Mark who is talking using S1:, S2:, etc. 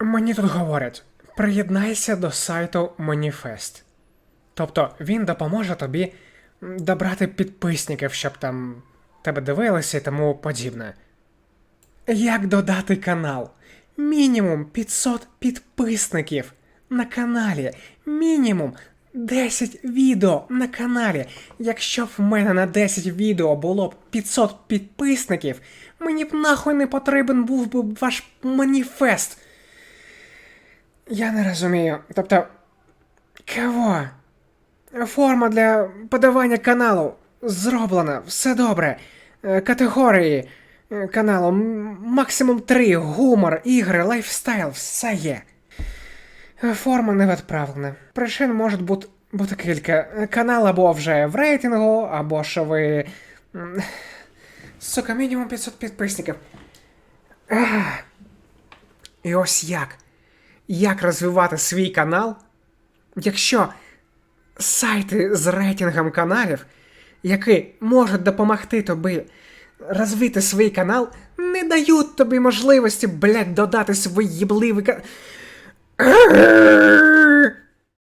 S1: Мені тут говорять: приєднайся до сайту Маніфест. Тобто він допоможе тобі добрати підписників, щоб там тебе дивилися і тому подібне. Як додати канал? Мінімум 500 підписників на каналі. Мінімум 10 відео на каналі. Якщо б в мене на 10 відео було б 500 підписників, мені б нахуй не потрібен був би ваш маніфест. Я не розумію. Тобто. Кого? Форма для подавання каналу зроблена, все добре. Е, Категорії е, каналу максимум 3, гумор, ігри, лайфстайл, все є. Е, Форма не відправлена. Причин можуть бути, бути кілька. Канал або вже в рейтингу, або що ви. Сука, мінімум 500 підписників. Ах. І ось як. Як розвивати свій канал, якщо сайти з рейтингом каналів, які можуть допомогти тобі розвити свій канал, не дають тобі можливості, блядь, додати свої їбливі ка...